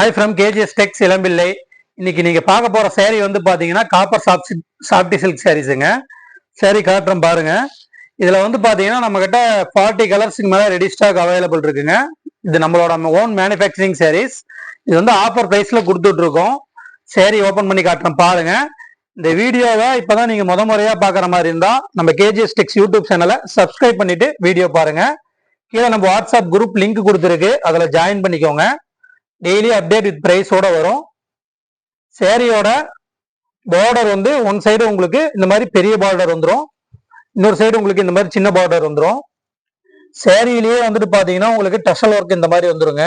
I from KGs டெக்ஸ் இளம்பிள்ளை. இன்னைக்கு நீங்க பார்க்க போற சேரீ வந்து பாத்தீங்கன்னா காப்பர் சாப்ட் சாப்டி சில்க் சாரீஸுங்க சேரீ காட்டுறோம் பாருங்க. இதுல வந்து பாத்தீங்கன்னா நம்ம கிட்ட ஃபார்ட்டி கலர்ஸுக்கு மேல ரெடி ஸ்டாக் அவைலபிள் இருக்குங்க. இது நம்மளோட ஓன் மேனுஃபேக்சரிங் sarees. இது வந்து ஆஃபர் ப்ரைஸ்ல கொடுத்துட்டு இருக்கோம் சேரீ ஓபன் பண்ணி காட்டுறோம் பாருங்க. இந்த வீடியோவை இப்பதான் நீங்க முத முறையா பாக்குற மாதிரி இருந்தா நம்ம கேஜிஎஸ் டெக்ஸ் யூடியூப் சேனலை சப்ஸ்கிரைப் பண்ணிட்டு வீடியோ பாருங்க. கீழே நம்ம வாட்ஸ்அப் குரூப் லிங்க் கொடுத்துருக்கு. அதுல ஜாயின் பண்ணிக்கோங்க. டெய்லி அப்டேட் வித் ப்ரைஸோட வரும். சேரீயோட பார்டர் வந்து ஒன் சைடு உங்களுக்கு இந்த மாதிரி பெரிய பார்டர் வந்துடும் இன்னொரு சைடு உங்களுக்கு இந்த மாதிரி சின்ன பார்டர் வந்துடும் சேரீலயே வந்துட்டு பார்த்தீங்கன்னா உங்களுக்கு டஷல் ஒர்க் இந்த மாதிரி வந்துருங்க.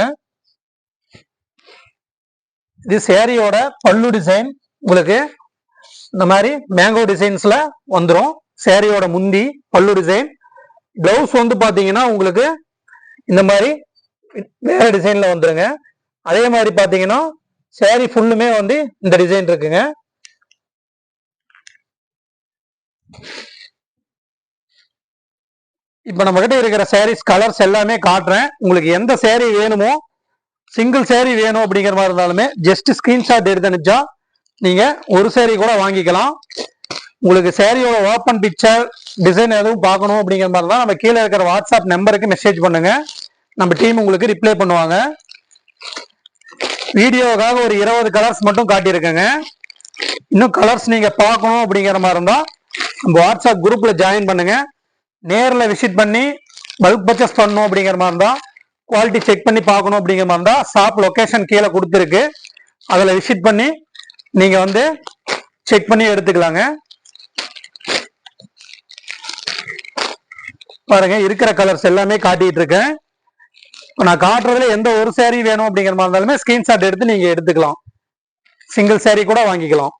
இது சேரீயோட பல்லு டிசைன் உங்களுக்கு இந்த மாதிரி மேங்கோ டிசைன்ஸ்ல வந்துடும் சேரீயோட முந்தி பல்லு டிசைன் பிளவுஸ் வந்து பார்த்தீங்கன்னா உங்களுக்கு இந்த மாதிரி வேற டிசைன்ல வந்துருங்க. அதே மாதிரி பாத்தீங்கன்னா சேரீ ஃபுல்லுமே வந்து இந்த டிசைன் இருக்குங்க. இப்ப நம்மகிட்ட இருக்கிற sarees கலர்ஸ் எல்லாமே காட்டுறேன். உங்களுக்கு எந்த சேரீ வேணுமோ சிங்கிள் saree வேணும் அப்படிங்கிற மாதிரி இருந்தாலுமே ஜஸ்ட் ஸ்கிரீன்ஷாட் எடுத்து அனுப்பிச்சா நீங்க ஒரு சேரீ கூட வாங்கிக்கலாம். உங்களுக்கு சேரீயோட ஓப்பன் பிக்சர் டிசைன் எதுவும் பார்க்கணும் அப்படிங்கிற மாதிரி தான் நம்ம கீழே இருக்கிற வாட்ஸ்அப் நம்பருக்கு மெசேஜ் பண்ணுங்க. நம்ம டீம் உங்களுக்கு ரிப்ளை பண்ணுவாங்க. வீடியோக்காக ஒரு இருபது கலர்ஸ் மட்டும் காட்டியிருக்கேங்க. இன்னும் கலர்ஸ் நீங்க பார்க்கணும் அப்படிங்கிற மாதிரி இருந்தா நம்ம வாட்ஸ்அப் குரூப்ல ஜாயின் பண்ணுங்க. நேரில் விசிட் பண்ணி பல்க் பர்ச்சேஸ் பண்ணணும் அப்படிங்கிற மாதிரி இருந்தா குவாலிட்டி செக் பண்ணி பார்க்கணும் அப்படிங்கிற மாதிரி இருந்தா ஷாப் லொக்கேஷன் கீழே கொடுத்துருக்கு. அதில் விசிட் பண்ணி நீங்க வந்து செக் பண்ணி எடுத்துக்கலாங்க. பாருங்க இருக்கிற கலர்ஸ் எல்லாமே காட்டிட்டு இருக்கேன். இப்போ நான் காட்டுறதுல எந்த ஒரு சேரீ வேணும் அப்படிங்கிற மாதிரி இருந்தாலுமே ஸ்கிரீன்ஷாட் எடுத்து நீங்க எடுத்துக்கலாம். சிங்கிள் சேரீ கூட வாங்கிக்கலாம்.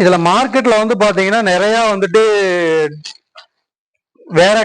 இதுல மார்க்கெட்ல வந்து பாத்தீங்கன்னா நிறைய வந்துட்டு வேற